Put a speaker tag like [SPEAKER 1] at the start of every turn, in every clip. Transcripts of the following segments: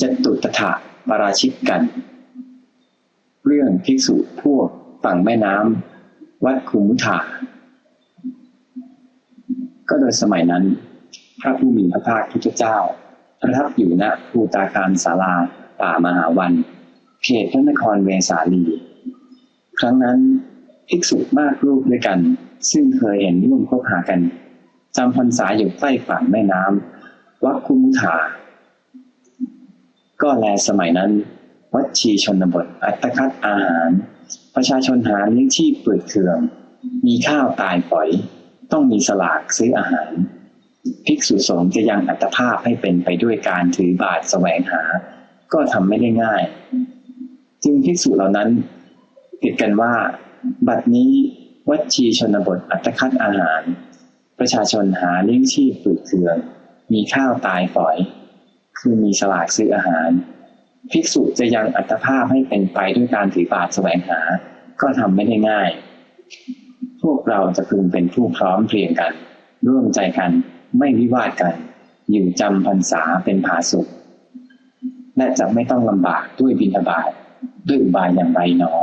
[SPEAKER 1] จะตุตถะปราชิกกัน เรื่องภิกษุพวกฝั่งแม่น้ำวัดคุมุธาก็โดยสมัยนั้น พระผู้มีพระภาคพุทธเจ้า ประทับอยู่ณภูตาการศาลา ป่ามหาวัน เขตพระนครเวสาลี ครั้งนั้นภิกษุมากรูปด้วยกัน ซึ่งเคยเห็นร่วมคบหากันจำพรรษาอยู่ใกล้ฝั่งแม่น้ำวัดคุมุธา ก็แลสมัยนั้น วัดชีชนบท อัตคัดอาหาร ประชาชนหาเลี้ยงชีพเปิดเคือง มีข้าวตายปล่อย ต้องมีสลากซื้ออาหาร ภิกษุสงฆ์จะยังอัตภาพให้เป็นไปด้วยการถือบาทแสวงหา ก็ทำไม่ได้ง่าย จึงภิกษุเหล่านั้น ติดกันว่า บัดนี้วัดชีชนบทอัตคัดอาหาร ประชาชนหาเลี้ยงชีพเปิดเคือง มีข้าวตายปล่อย คือมีสลากซื้ออาหาร ภิกษุจะยังอัตภาพให้เป็นไปด้วยการถือบาตรแสวงหา ก็ทำไม่ได้ง่าย พวกเราจะพึงเป็นผู้พร้อมเพรียงกัน ร่วมใจกันไม่วิวาทกัน อยู่จำพรรษาเป็นผาสุข และจะไม่ต้องลำบากด้วยบิณฑบาตด้วยบายอย่างไรหนอ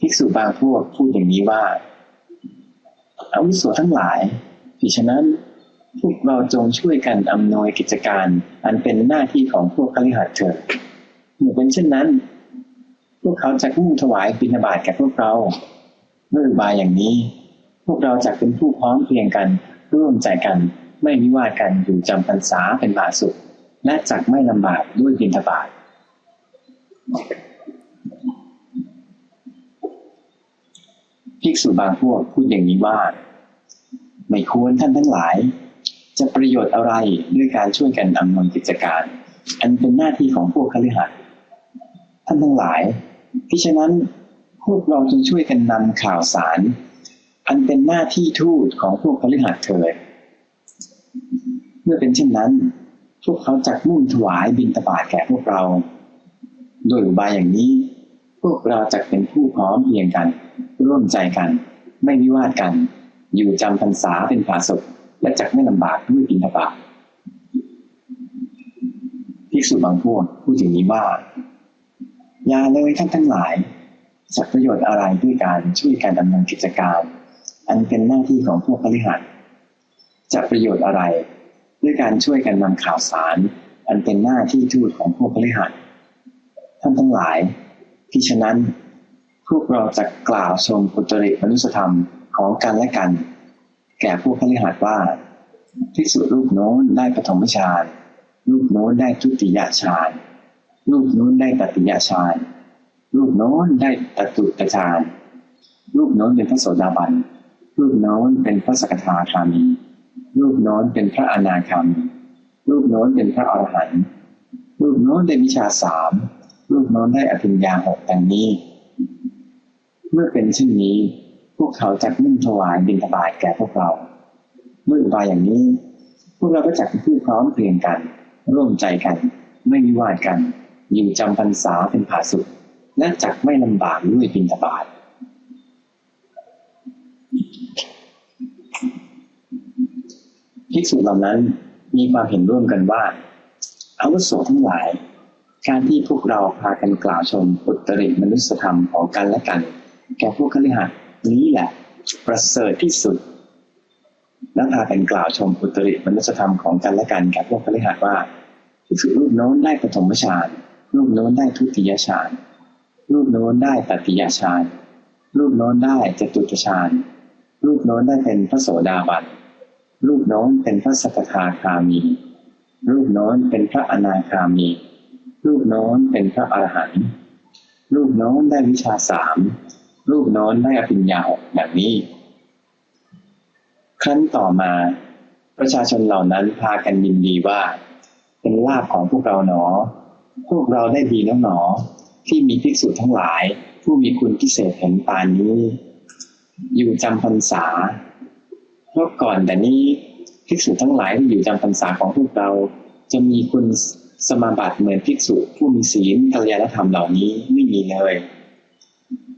[SPEAKER 1] ภิกษุบางพวกพูดอย่างนี้ว่าอาวุโสทั้งหลายดิฉะนั้น พวกเราจงช่วยกันอำนวยกิจการ อันเป็นหน้าที่ของพวกคฤหัสถ์เถิดเมื่อเป็นเช่นนั้น พวกเขาจะมุ่งถวายบิณฑบาตแก่พวกเราเมื่อบายอย่างนี้ พวกเราจะเป็นผู้พร้อมเพียงกัน ร่วมใจกันไม่มิวาดกันอยู่จำพรรษาเป็นบาสุข และจักไม่ลำบากด้วยบิณฑบาตภิกษุบางพวกพูดอย่างนี้ว่า ไม่ควรท่านทั้งหลาย จะประโยชน์อะไรด้วยการช่วยกันอำนวยกิจการ อันเป็นหน้าที่ของพวกคฤหัสถ์ท่านทั้งหลาย ที่ฉะนั้นพวกเราจึงช่วยกันนำข่าวสาร อันเป็นหน้าที่ทูตของพวกคฤหัสถ์เถิดเมื่อเป็นเช่นนั้น พวกเขาจักมุ่งถวายบิณฑบาตแก่พวกเรา โดยอุบายอย่างนี้ พวกเราจะเป็นผู้พร้อมเพียงกัน ร่วมใจกัน ไม่วิวาทกัน อยู่จำพรรษาเป็นผาสุข และจักไม่ลำบากด้วยบินทบาทภิกษุบางพวกพูดอย่างนี้ว่าอย่าเลยท่านทั้งหลายจะประโยชน์อะไรด้วยการช่วยการดำเนินกิจการ อันเป็นหน้าที่ของพวกบริหารจะประโยชน์อะไร ด้วยการช่วยกันนำข่าวสาร อันเป็นหน้าที่ทูตของพวกบริหารท่านทั้งหลาย ที่ฉะนั้น พวกเราจะกล่าวชมปุตริมนุสธรรมของกันและกัน แก่ผู้คฤหัสว่าภิกษุรูปโน้นได้ปฐมฌานรูปโน้นได้ทุติยฌานรูปโน้นได้ตติยฌานรูปโน้นได้ตตุตฌานรูปโน้นเป็นพระโสดาบันรูปโน้นเป็นพระสกทาคามีรูปโน้นเป็นพระอนาคามีรูปโน้นเป็นพระอรหันต์รูปโน้นได้วิชาสามรูปโน้นได้อภิญญาหกดังนี้ เมื่อเป็นเช่นนี้ พวกเขาจะมุ่งถวายบิณฑบาตแก่พวกเรา เมื่ออุบายอย่างนี้ พวกเราก็จะเป็นผู้พร้อมเพรียงกัน ร่วมใจกัน ไม่วิวาทกันอยู่จำพรรษาเป็นผาสุขและจักไม่ลำบากด้วยบิณฑบาตภิกษุเหล่านั้นมีความเห็นร่วมกันว่าอาวุโสทั้งหลาย การที่พวกเราพากันกล่าวชมอุตริมนุสธรรมของกันและกัน แก่พวกคฤหัสถ์ นี้แหละประเสริฐที่สุดและพากันกล่าวชมอุตริมนุสธรรมของกันและกันกับพวกพระฤหัสว่าภิกษุรูปโน้นได้ปฐมฌานรูปโน้นได้ทุติยฌานรูปโน้นได้ตติยฌานรูปโน้นได้จตุตฌานรูปโน้นได้เป็นพระโสดาบันรูปโน้นเป็นพระสกทาคามี รูปโน้นเป็นพระอนาคามี รูปโน้นเป็นพระอรหันต์รูปโน้นได้วิชาสาม รูปน้นได้อภิญญาหกแบบนี้ ครั้นต่อมา ประชาชนเหล่านั้นพากันยินดีว่า เป็นลาภของพวกเราหนอ พวกเราได้ดีแล้วหนอ ที่มีภิกษุทั้งหลาย ผู้มีคุณพิเศษเห็นปานนี้ อยู่จำพรรษาเพราะก่อนแต่นี้ภิกษุทั้งหลายที่อยู่จำพรรษาของพวกเรา จะมีคุณสมาบัติเหมือนภิกษุผู้มีศีลกัลยาณธรรมเหล่านี้ไม่มีเลย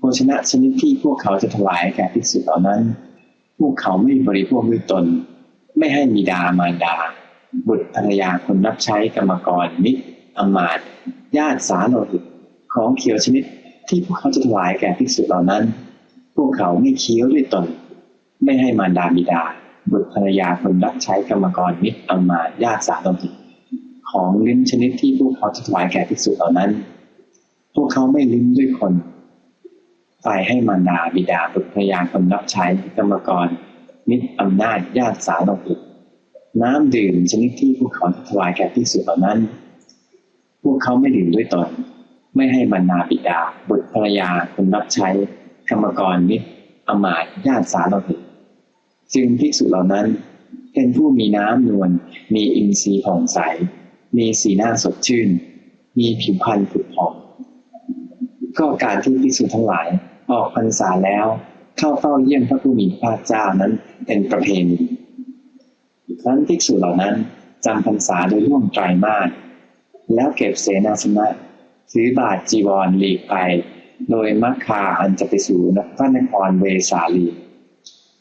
[SPEAKER 1] ภชนะชนิดที่พวกเขาจะถวายแก่ภิกษุเหล่านั้น พวกเขาไม่บริโภคด้วยตน ไม่ให้มีดามารดา บุตรภรรยาคนรับใช้กรรมกรมิตรอมาตญาติสาโลหิตของเขียวชนิดที่พวกเขาจะถวายแก่ภิกษุเหล่านั้น พวกเขาไม่เคี้ยวด้วยตน ไม่ให้มารดาบิดา บุตรภรรยาคนรับใช้กรรมกรมิตรอมาตญาติสาโลหิตของลิ้นชนิดที่พวกเขาจะถวายแก่ภิกษุเหล่านั้น พวกเขาไม่ลิ้มด้วยคน ฝ่ายให้มารดาบิดาบุตรภรยาคนรับใช้กรรมกร มิตรอำนาจญาติสาโลหิตน้ำดื่มชนิดที่พวกเขาถวายแก่ภิกษุเหล่านั้น พวกเขาไม่ดื่มด้วยตน ไม่ให้บรรดาบิดา บุตรภรรยาคนรับใช้กรรมกรมิตรอมาตญาติสาโลหิตจึงภิกษุเหล่านั้น เป็นผู้มีน้ำนวลมีอินทรีย์ผ่องใส มีสีหน้าสดชื่น มีผิวพรรณผุดผ่องก็การที่ภิกษุทั้งหลาย ออกพรรษาแล้ว เข้าเฝ้าเยี่ยมพระผู้มีพระเจ้านั้นเป็นประเพณีครั้นภิกษุเหล่านั้นจำพรรษาโดยร่วมไตรมาสแล้วเก็บเสนาสนะถือบาทจีวรหลีกไป โดยมัคคาอันจะไปสู่พระนครเวสาลี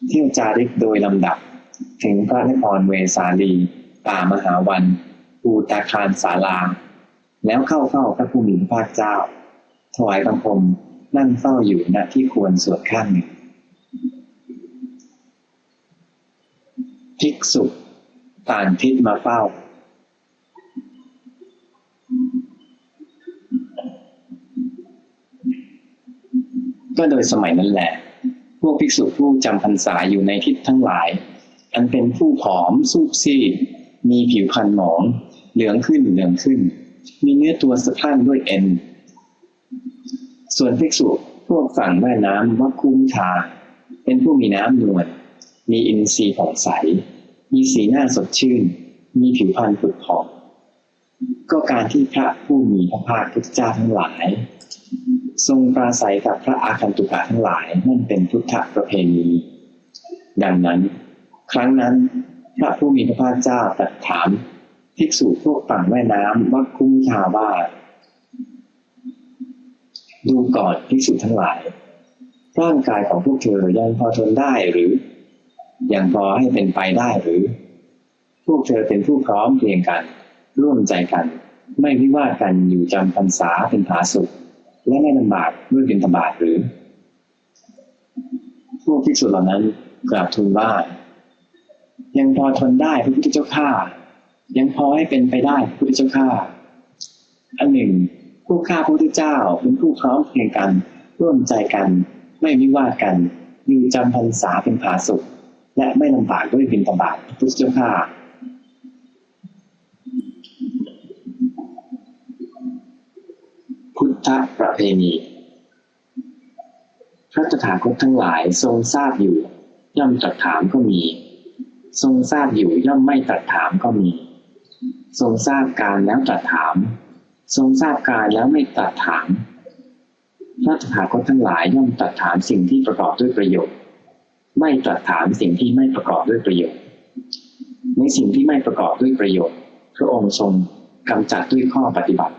[SPEAKER 1] เที่ยวจาริกโดยลำดับ ถึงพระนครเวสาลี ป่ามหาวันปูตาคารศาลา แล้วเข้าเฝ้าพระผู้มีพระเจ้า ถวายบังคม นั่งเฝ้าอยู่ณที่ควรส่วนข้างหนึ่งภิกษุต่างทิศมาเฝ้า ก็โดยสมัยนั้นแหละ พวกภิกษุผู้จำพรรษาอยู่ในทิศทั้งหลาย อันเป็นผู้ผอมสูบซีดมีผิวพรรณหมอง เหลืองขึ้นเหลืองขึ้น มีเนื้อตัวสะพรั่งด้วยเอ็น ส่วนภิกษุพวกฝั่งแม่น้ำวัดคุ้มชาเป็นผู้มีน้ำนวลมีอินทรีย์ผ่องใส มีสีหน้าสดชื่น มีผิวพรรณผุดผ่องก็การที่พระผู้มีพระภาคพุทธเจ้าทั้งหลาย ทรงปราศัยกับพระอาคันตุกะทั้งหลายนั่นเป็นพุทธประเพณี ดังนั้น ครั้งนั้น พระผู้มีพระภาคเจ้าตรัสถามภิกษุพวกฝั่งแม่น้ำวัดคุ้มชาว่า ดูก่อนภิกษุทั้งหลาย ร่างกายของพวกเธอยังพอทนได้หรือ ยังพอให้เป็นไปได้หรือ พวกเธอเป็นผู้พร้อมเพียงกัน ร่วมใจกัน ไม่วิวาทกันอยู่จำพรรษาเป็นผาสุข และไม่ลำบากด้วยเป็นตบาทหรือ พวกภิกษุเหล่านั้นกราบทูลว่ายังพอทนได้พระพุทธเจ้าข้ายังพอให้เป็นไปได้พระพุทธเจ้าข้าอันหนึ่ง พวกข้าพระพุทธเจ้าเป็นผู้พร้อมเพรียงกัน ร่วมใจกัน ไม่วิวาทกันอยู่จำพรรษาเป็นผาสุข และไม่ลำบากด้วยบินตบาทพุทธเจ้าข้าพุทธประเพณีพระตถาคตทั้งหลายทรงทราบอยู่ ย่อมตรัสถามก็มี ทรงทราบอยู่ย่อมไม่ตรัสถามก็มี ทรงทราบการแล้วตรัสถาม ทรงทราบการแล้วไม่ตรัสถามพระตถาคตทั้งหลายย่อมตรัสถามสิ่งที่ประกอบด้วยประโยชน์ ไม่ตรัสถามสิ่งที่ไม่ประกอบด้วยประโยชน์ ในสิ่งที่ไม่ประกอบด้วยประโยชน์ พระองค์ทรงกำจัดด้วยข้อปฏิบัติ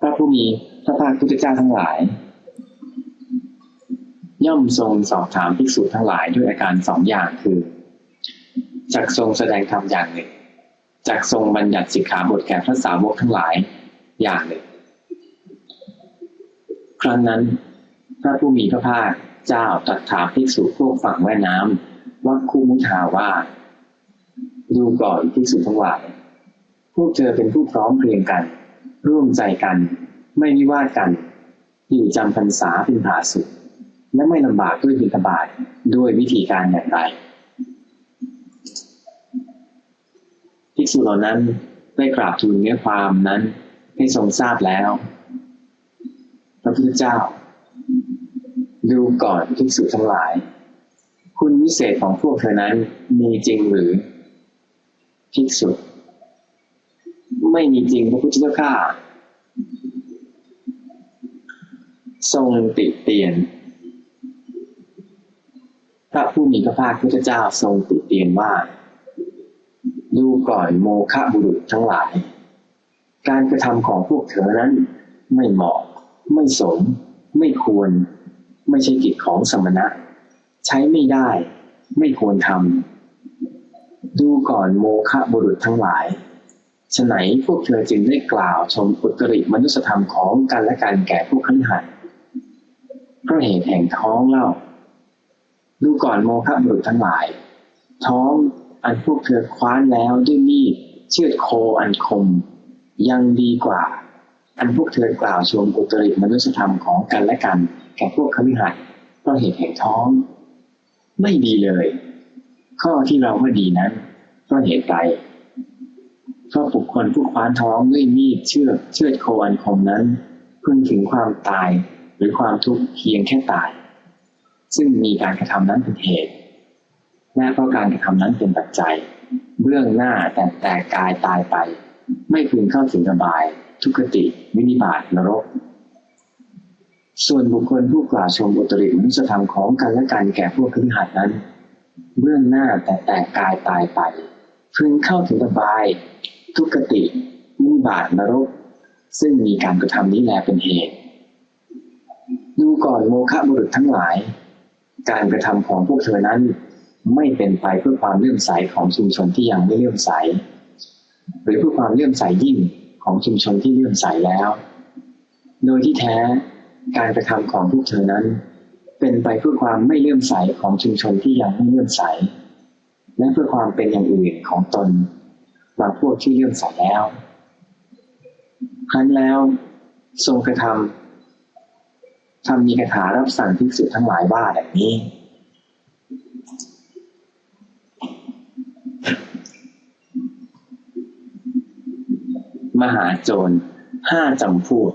[SPEAKER 1] พระผู้มีพระภาคพุทธเจ้าทั้งหลาย ย่อมทรงสอบถามภิกษุทั้งหลายด้วยอาการสองอย่างคือจากทรงแสดงธรรมอย่างหนึ่งจากทรงบัญญัติสิกขาบทแก่พระสาวกทั้งหลาย อย่างหนึ่ง ครั้งนั้น พระผู้มีพระภาคเจ้าตรัสถามภิกษุพวกฝั่งแม่น้ำวัดคูมุทาว่าดูก่อนภิกษุทั้งหลายพวกเธอเป็นผู้พร้อมเพรียงกัน ร่วมใจกัน ไม่วิวาทกันอยู่จำพรรษาเป็นผาสุขและไม่ลำบากด้วยบิณฑบาตด้วยวิธีการอย่างไรภิกษุเหล่านั้นได้กราบทูลเนื้อความนั้น ให้ทรงทราบแล้ว พระพุทธเจ้า ดูก่อนภิกษุทั้งหลาย คุณวิเศษของพวกเธอนั้นมีจริงหรือภิกษุไม่มีจริงพระพุทธเจ้าข้าทรงติเตียน พระผู้มีพระภาคพุทธเจ้าทรงติเตียนว่า ดูก่อนโมฆะบุรุษทั้งหลาย การกระทำของพวกเธอนั้น ไม่เหมาะ ไม่สม ไม่ควร ไม่ใช่กิจของสมณะ ใช้ไม่ได้ ไม่ควรทดูก่อนโมฆะบุรุษทั้งหลายฉไหนพวกเธอจึงได้กล่าวชมอุตริมนุสธรรมของกันและกันแก่ผู้ขันหัดเพราะเหตุแห่งท้องเล่า ดูก่อนโมฆะบุรุษทั้งหลาย ท้องอันพวกเธอคว้านแล้วด้วยมีดเชือดโคอันคม ยังดีกว่าอันพวกเธอกล่าวชมอุตริมนุสธรรมของกันและกัน แก่พวกขมิหัดเพราะเหตุแห่งท้อง ไม่ดีเลย ข้อที่เราว่าดีนั้นเพราะเหตุใดเพราะบุคคลผู้คว้านท้องด้วยมีดเชือกเชือดโคอันคมนั้นพึงถึงความตายหรือความทุกข์เพียงแค่ตาย ซึ่งมีการกระทำนั้นเป็นเหตุและเพราะการกระทำนั้นเป็นปัจจัย เบื้องหน้าแต่แต่กายตายไป ไม่พึงเข้าถึงระบาย ทุกติ วินิบาตนรก ส่วนบุคคลผู้กล่าวชมอุตริมนุสธรรมของกันและกันแก่พวกคฤหัสนั้น เบื้องหน้าแต่แต่กายตายไป พึงเข้าถึงระบาย ทุกติ วินิบาตนรก ซึ่งมีการกระทำนี้แลเป็นเหตุ ดูก่อนโมฆะบุรุษทั้งหลาย การกระทำของพวกเธอนั้น ไม่เป็นไปเพื่อความเลื่อมใสของชุมชนที่ยังไม่เลื่อมใส รือเพื่อความเลื่อมใสยิ่งของชุมชนที่เลื่อมใสแล้ว โดยที่แท้การกระทำของพวกเธอนั้น เป็นไปเพื่อความไม่เลื่อมใสของชุมชนที่ยังไม่เลื่อมใส และเพื่อความเป็นอย่างอื่นของตนบางพวกที่เลื่อมใสแล้ว ครั้นแล้วทรงกระทำทำมีคาถารับสั่งภิกษุทั้งหลายว่าแบบนี้ มหาโจรห้าจำพวก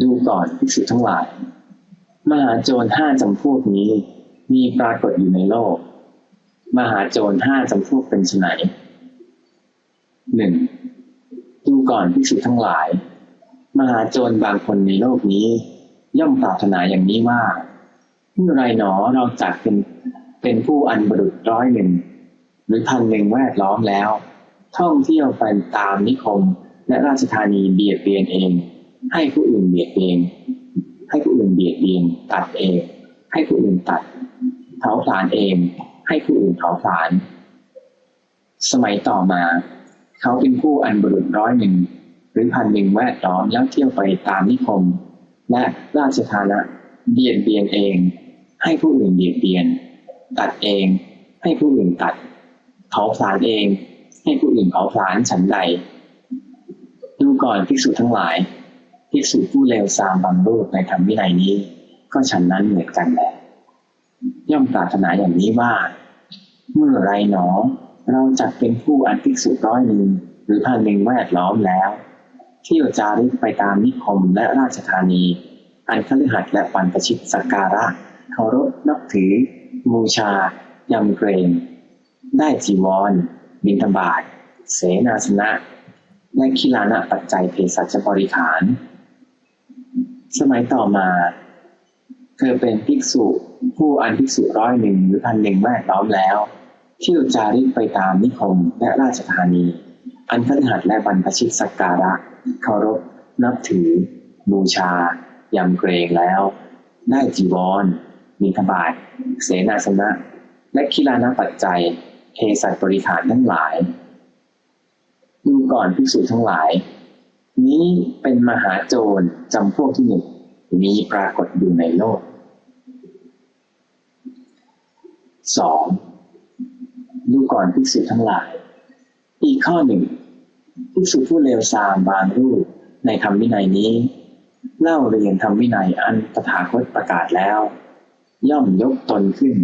[SPEAKER 1] ดูก่อนภิกษุทั้งหลาย มหาโจรห้าจำพวกนี้ มีปรากฏอยู่ในโลก มหาโจรห้าจำพวกเป็นไนหนึ่งดูก่อนภิกษุทั้งหลาย มหาโจรบางคนในโลกนี้ ย่อมปรารถนาอย่างนี้ว่าเมื่อไรหนอเราจักเป็นเป็นผู้อันบรุษร้อยหนึ่ง หรือพันหนึ่งแวดล้อมแล้ว ท่องเที่ยวไปตามนิคม และราชธานีเบียดเบียนเอง ให้ผู้อื่นเบียดเบียนให้ผู้อื่นเบียดเบียนตัดเอง ให้ผู้อื่นตัดเผาผลาญเอง ให้ผู้อื่นเผาผลาญสมัยต่อมา เขาเป็นผู้อันบรุษร้อยหนึ่งหรือพันหนึ่งแวดล้อมแล้วเที่ยวไปตามนิคม และราชธานะเบียดเบียนเอง ให้ผู้อื่นเบียดเบียน ตัดเอง ให้ผู้อื่นตัด เผาผลาญเอง ให้ผู้อื่นเผาผลาญฉันใด ดูก่อนภิกษุทั้งหลายภิกษุผู้เลวทรามบางรูปในธรรมวินัยนี้ ก็ฉันนั้นเหมือนกันแหละย่อมปรารถนาอย่างนี้ว่า เมื่อไรหนอ เราจักเป็นผู้อันภิกษุร้อยหนึ่งหรือพันหนึ่งแวดล้อมแล้ว เที่ยวจาริกไปตามนิคมและราชธานี อันคฤหัสถ์และปันประชิตสักการะเคารพนับถือบูชายำเกรง ได้จีวร บิณฑบาตเสนาสนะ และคิลานะปัจจัยเภสัชบริขาร สมัยต่อมา เธอเป็นภิกษุผู้อันภิกษุร้อยหนึ่งหรือพันหนึ่งแวดล้อมแล้ว เที่ยวจาริกไปตามนิคมและราชธานี อันคฤหัสและบรรพชิตสักการะเคารพ นับถือ บูชายำเกรงแล้ว ได้จีวรมีทบาทเสนาสนะ และคิลานะปัจจัย เภสัชบริขารทั้งหลาย ดูก่อนภิกษุทั้งหลาย นี้เป็นมหาโจรจำพวกที่หนึ่งมีปรากฏอยู่ในโลกสองดูก่อนภิกษุทั้งหลาย อีกข้อหนึ่งภิกษุผู้เลวทรามบางรูปในธรรมวินัยนี้ เล่าเรียนธรรมวินัยอันตถาคตประกาศแล้ว ย่อมยกตนขึ้น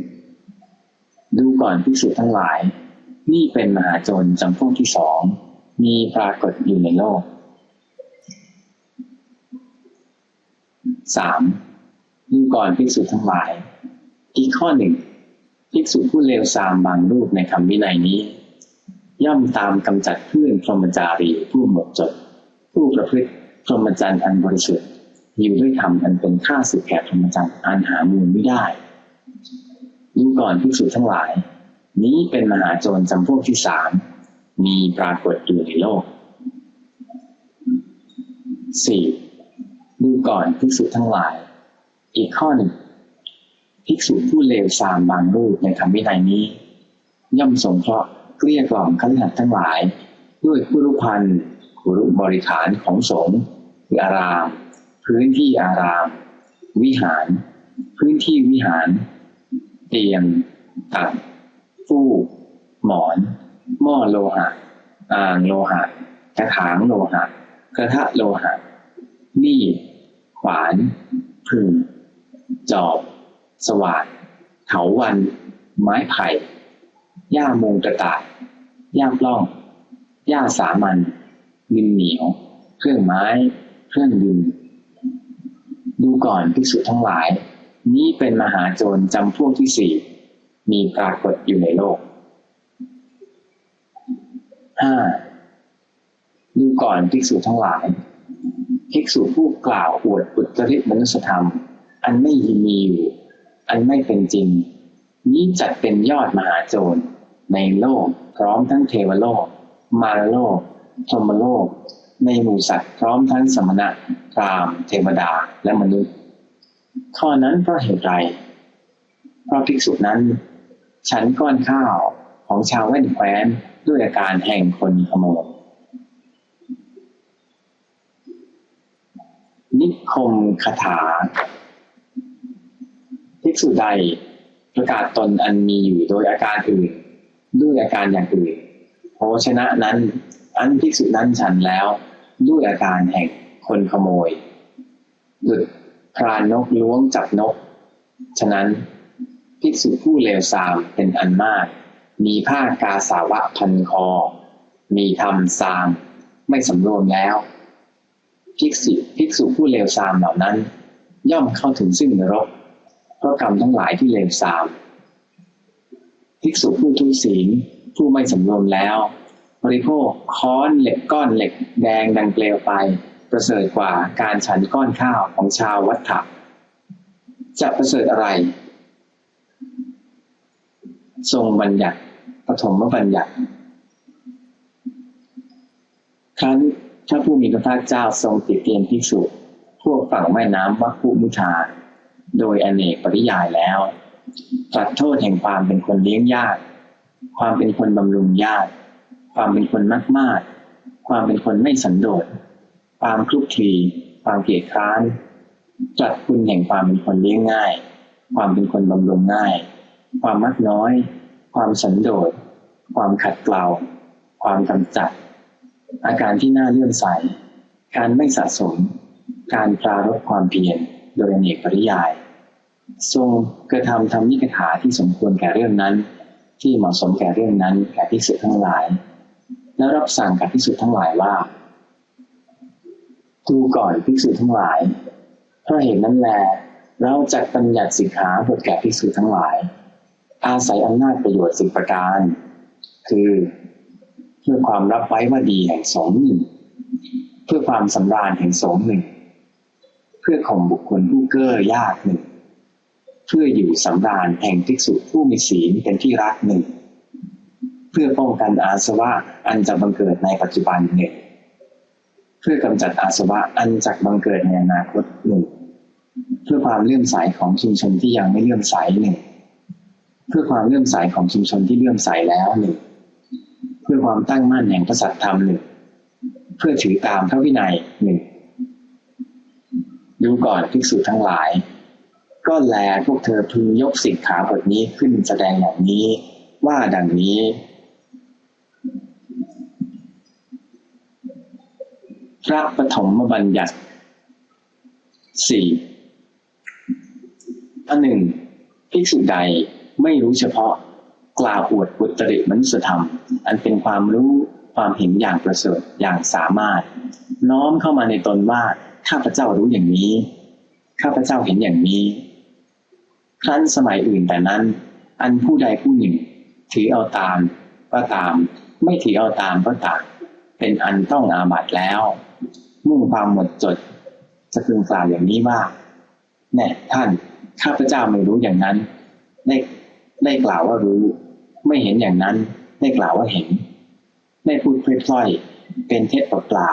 [SPEAKER 1] ดูก่อนภิกษุทั้งหลาย นี่เป็นมหาโจรจำพวกที่สองมีปรากฏอยู่ในโลกสามดูก่อนภิกษุทั้งหลาย อีกข้อหนึ่งภิกษุผู้เลวทรามบางรูปในคำวินัยนี้ ย่อมตามกำจัดเพื่อนพรหมจารีผู้หมดจด ผู้ประพฤติพรหมจรรย์อันบริสุทธิ์อยู่ด้วยธรรมอันเป็นข้าศึกแก่พรหมจรรย์อันหามูลไม่ได้ ดูก่อนภิกษุทั้งหลาย นี้เป็นมหาโจรจำพวกที่สามมีปรากฏอยู่ในโลกสี่ดูก่อนภิกษุทั้งหลาย อีกข้อหนึ่งภิกษุผู้เลวทรามบางรูปในธรรมวินัยนี้ ย่อมสงเคราะห์เกลี้ยกล่อมขันหัดทั้งหลาย ด้วยคุรุพันธ์คุรุบริขารของสงฆ์คืออาราม พื้นที่อาราม วิหาร พื้นที่วิหาร เตียงตัดฟูกหมอน หม้อโลหะอ่างโลหะกระถางโลหะ กระทะโลหะมีดขวานพึงจอบ สว่านเถาวัน ไม้ไผ่หญ้ามงกระต่ายหญ้าปล้องหญ้าสามัญดินเหนียว เครื่องไม้ เครื่องดิน ดูก่อนภิกษุทั้งหลาย นี้เป็นมหาโจรจำพวกที่สี่มีปรากฏอยู่ในโลกห้าดูก่อนภิกษุทั้งหลาย ภิกษุผู้กล่าวอวดอุตริมนุสธรรม อันไม่มีอยู่ อันไม่เป็นจริง นี้จัดเป็นยอดมหาโจรในโลก พร้อมทั้งเทวโลก มารโลกธรมโลก ในหมู่สัตว์พร้อมทั้งสมณะพรามเทวดาและมนุษย์ ข้อนั้นเพราะเหตุไรเพราะภิกษุนั้น ฉันก้อนข้าวของชาวแว่นแคว้นด้วยอาการแห่งคนขโมยนิคมคาถาภิกษุใดประกาศตนอันมีอยู่โดยอาการอื่น ด้วยอาการอย่างอื่นโภชนะนั้น อันภิกษุนั้นฉันแล้ว ด้วยอาการแห่งคนขโมยดุด พรานนกล้วงจับนก ฉะนั้นภิกษุผู้เลวทรามเป็นอันมาก มีผ้ากาสาวะพันคอ มีทำซามไม่สำรวมแล้ว ภิกษุภิกษุผู้เลวทรามเหล่านั้น ย่อมเข้าถึงซึ่งนรกเพราะกรรมทั้งหลายที่เลวทราม ภิกษุผู้ทุศีลผู้ไม่สำรวมแล้ว บริโภคค้อนเหล็กก้อนเหล็กแดงดังเปลวไป ประเสริฐกว่าการฉันก้อนข้าวของชาววัฏฏะจะประเสริฐอะไร ทรงบัญญัติปฐมบัญญัติครั้นพระผู้มีพระภาคเจ้าทรงติเตียนภิกษุพวกฝั่งแม่น้ำวัคคุมุทา โดยอเนกปริยายแล้วตรัสโทษแห่งความเป็นคนเลี้ยงญาติความเป็นคนบำรุงญาติความเป็นคนมากมาก ความเป็นคนไม่สันโดษ ความคลุกคลีความเกลียดคร้านตรัสคุณแห่งความเป็นคนเลี้ยงง่าย ความเป็นคนบำรุงง่าย ความมักน้อย ความสันโดษ ความขัดเกลาความกำจัด อาการที่น่าเลื่อมใส การไม่สะสม การปรารบความเพียรโดยเนกปริยาย ทรงกระทำทำนิกถาที่สมควรแก่เรื่องนั้น ที่เหมาะสมแก่เรื่องนั้นแก่ภิกษุทั้งหลาย แล้วรับสั่งกับภิกษุทั้งหลายว่า ดูก่อนภิกษุทั้งหลาย เพราะเหตุนั้นแล เราจัดบัญญัติสิกขาบทแก่ภิกษุทั้งหลาย อาศัยอำนาจประโยชน์สิบประการ คือเพื่อความรับไว้ว่าดีแห่งสงฆ์หนึ่งเพื่อความสำราญแห่งสงฆ์หนึ่งเพื่อข่มบุคคลผู้เก้อยากหนึ่งเพื่ออยู่สำราญแห่งภิกษุผู้มีศีลเป็นที่รักหนึ่งเพื่อป้องกันอาสวะอันจะบังเกิดในปัจจุบันหนึ่งเพื่อกำจัดอาสวะอันจะบังเกิดในอนาคตหนึ่งเพื่อความเลื่อมใสของชุมชนที่ยังไม่เลื่อมใสหนึ่งเพื่อความเลื่อมใสของชุมชนที่เลื่อมใสแล้วหนึ่งเพื่อความตั้งมั่นแห่งพระสัตธรรมหนึ่งเพื่อถือตามพระวินัยหนึ่งดูก่อนภิกษุทั้งหลาย ก็แลพวกเธอพึงยกสิกขาบทนี้ขึ้นแสดงอย่างนี้ ว่าดังนี้ พระปฐมบัญญัติสี่อันหนึ่งภิกษุใดไม่รู้เฉพาะกล่าวอวดอุตริมนุสธรรม อันเป็นความรู้ความเห็นอย่างประเสริฐอย่างสามารถ น้อมเข้ามาในตนว่าข้าพเจ้ารู้อย่างนี้ ข้าพเจ้าเห็นอย่างนี้ ครั้นสมัยอื่นแต่นั้น อันผู้ใดผู้หนึ่ง ถือเอาตามก็ตาม ไม่ถือเอาตามก็ตาม เป็นอันต้องอาบัตแล้ว มุ่งความหมดจดจะพึงกล่าวอย่างนี้ว่าแน่ท่านข้าพเจ้าไม่รู้อย่างนั้นได้ได้กล่าวว่ารู้ ไม่เห็นอย่างนั้นได้กล่าวว่าเห็นได้พูดเพล่อยๆเป็นเท็จเปล่า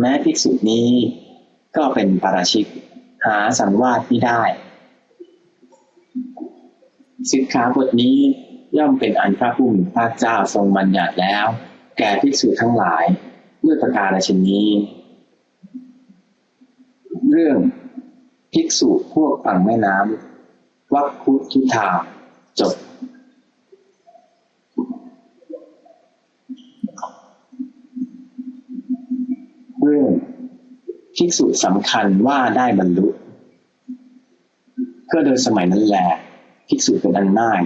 [SPEAKER 1] แม้ภิกษุนี้ก็เป็นปาราชิก หาสังวาสไม่ได้สิกขาบทนี้ย่อมเป็นอันพระผู้มีพระเจ้าทรงบัญญัติแล้ว แก่ภิกษุทั้งหลายด้วยประการชนนี้ เรื่องภิกษุพวกฝั่งแม่น้ำวัคคุทุธาจบ เรื่องภิกษุสำคัญว่าได้บรรลุก็โดยสมัยนั้นแหละภิกษุเป็นอันมาก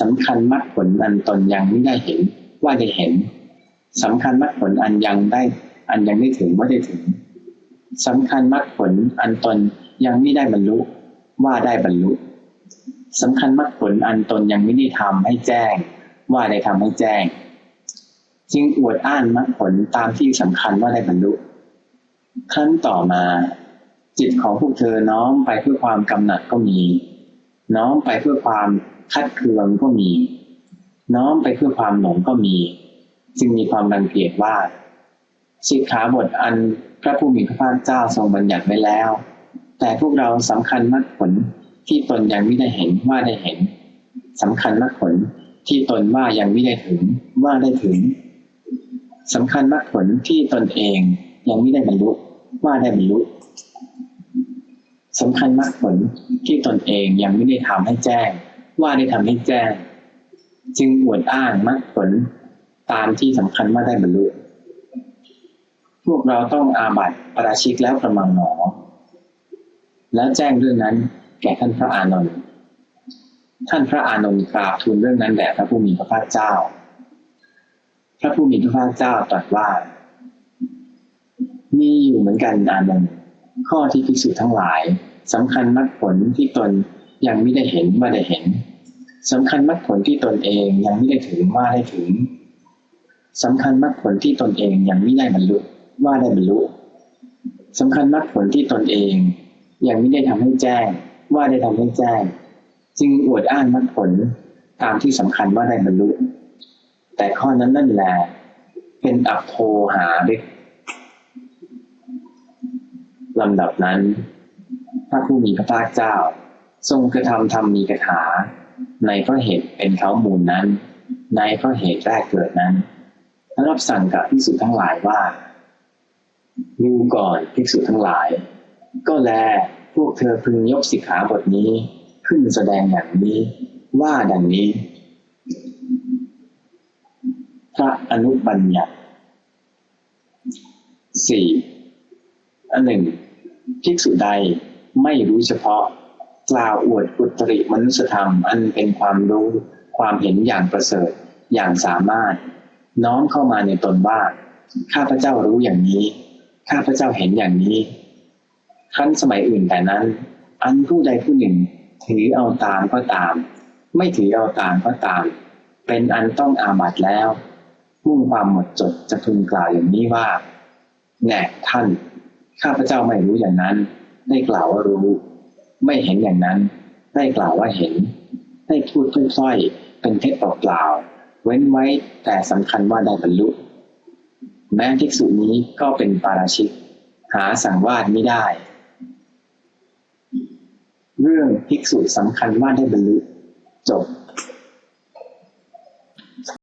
[SPEAKER 1] สำคัญมรรคผลอันตนยังไม่ได้เห็นว่าได้เห็น สำคัญมรรคผลอันยังได้ อันยังไม่ถึงว่าได้ถึงสำคัญมรรคผลอันตนยังไม่ได้บรรลุ ว่าได้บรรลุสำคัญมรรคผลอันตนยังไม่ได้ทำให้แจ้ง ว่าได้ทำให้แจ้ง จึงอวดอ้านมรรคผลตามที่สำคัญว่าได้บรรลุครั้นต่อมา จิตของพวกเธอน้อมไปเพื่อความกำหนัดก็มี น้อมไปเพื่อความคัดเคืองก็มี น้อมไปเพื่อความหลงก็มี จึงมีความรังเกียจว่าสิกขาบทอันพระผู้มีพระภาคเจ้าทรงบัญญัติไว้แล้ว แต่พวกเราสำคัญมรรคผลที่ตนยังไม่ได้เห็นว่าได้เห็นสำคัญมรรคผลที่ตนว่ายังไม่ได้ถึงว่าได้ถึงสำคัญมรรคผลที่ตนเองยังไม่ได้บรรลุว่าได้บรรลุสำคัญมรรคผลที่ตนเองยังไม่ได้ทำให้แจ้ง ว่าได้ทำให้แจ้ง จึงอวดอ้างมรรคผล ตามที่สำคัญว่าได้บรรลุพวกเราต้องอาบัติปราชิกแล้วประมังหนอ แล้วแจ้งเรื่องนั้นแก่ท่านพระอานนท์ท่านพระอานนท์กราบทูลเรื่องนั้นแด่พระผู้มีพระภาคเจ้า พระผู้มีพระภาคเจ้าตรัสว่า มีอยู่เหมือนกันอานนท์ข้อที่ภิกษุทั้งหลายสำคัญมรรคผลที่ตนยังไม่ได้เห็นว่าได้เห็นสำคัญมรรคผลที่ตนเองยังไม่ได้ถึงว่าได้ถึง สำคัญมรรคผลที่ตนเองยังไม่ได้บรรลุว่าได้บรรลุสำคัญมรรคผลที่ตนเอง ยังไม่ได้ทำให้แจ้ง ว่าได้ทำให้แจ้ง จึงอวดอ้างมรรคผลตามที่สำคัญว่าได้บรรลุ แต่ข้อนั้นนั่นแหละเป็นอัปโทหาเด็กลำดับนั้น พระผู้มีพระภาคเจ้า ทรงกระทำธรรมมีกถา ในพระเหตุเป็นเขามูลนั้น ในพระเหตุแรกเกิดนั้น รับสั่งกับพิสุทั้งหลายว่าดูก่อนภิกษุทั้งหลาย ก็แลพวกเธอพึงยกสิกขาบทนี้ขึ้นแสดงอย่างนี้ว่าดังนี้ พระอนุบัญญัติสี่อันหนึ่งภิกษุใดไม่รู้เฉพาะ กล่าวอวดอุตริมนุสธรรม อันเป็นความรู้ความเห็นอย่างประเสริฐอย่างสามารถ น้อมเข้ามาในตนว่าข้าพเจ้ารู้อย่างนี้ ข้าพเจ้าเห็นอย่างนี้ครั้นสมัยอื่นแต่นั้น อันผู้ใดผู้หนึ่ง ถือเอาตามก็ตาม ไม่ถือเอาตามก็ตาม เป็นอันต้องอาบัตแล้วมุ่งความหมดจดจะทูลกล่าวอย่างนี้ว่าแน่ท่าน ข้าพเจ้าไม่รู้อย่างนั้น ได้กล่าวว่ารู้ ไม่เห็นอย่างนั้น ได้กล่าวว่าเห็น ได้พูดพล่อยเป็นเท็จเปล่า เว้นไว้แต่สำคัญว่าได้บรรลุ แม้ภิกษุนี้ก็เป็นปาราชิก หาสังวาสไม่ได้ เรื่องภิกษุสำคัญว่าได้บรรลุ จบ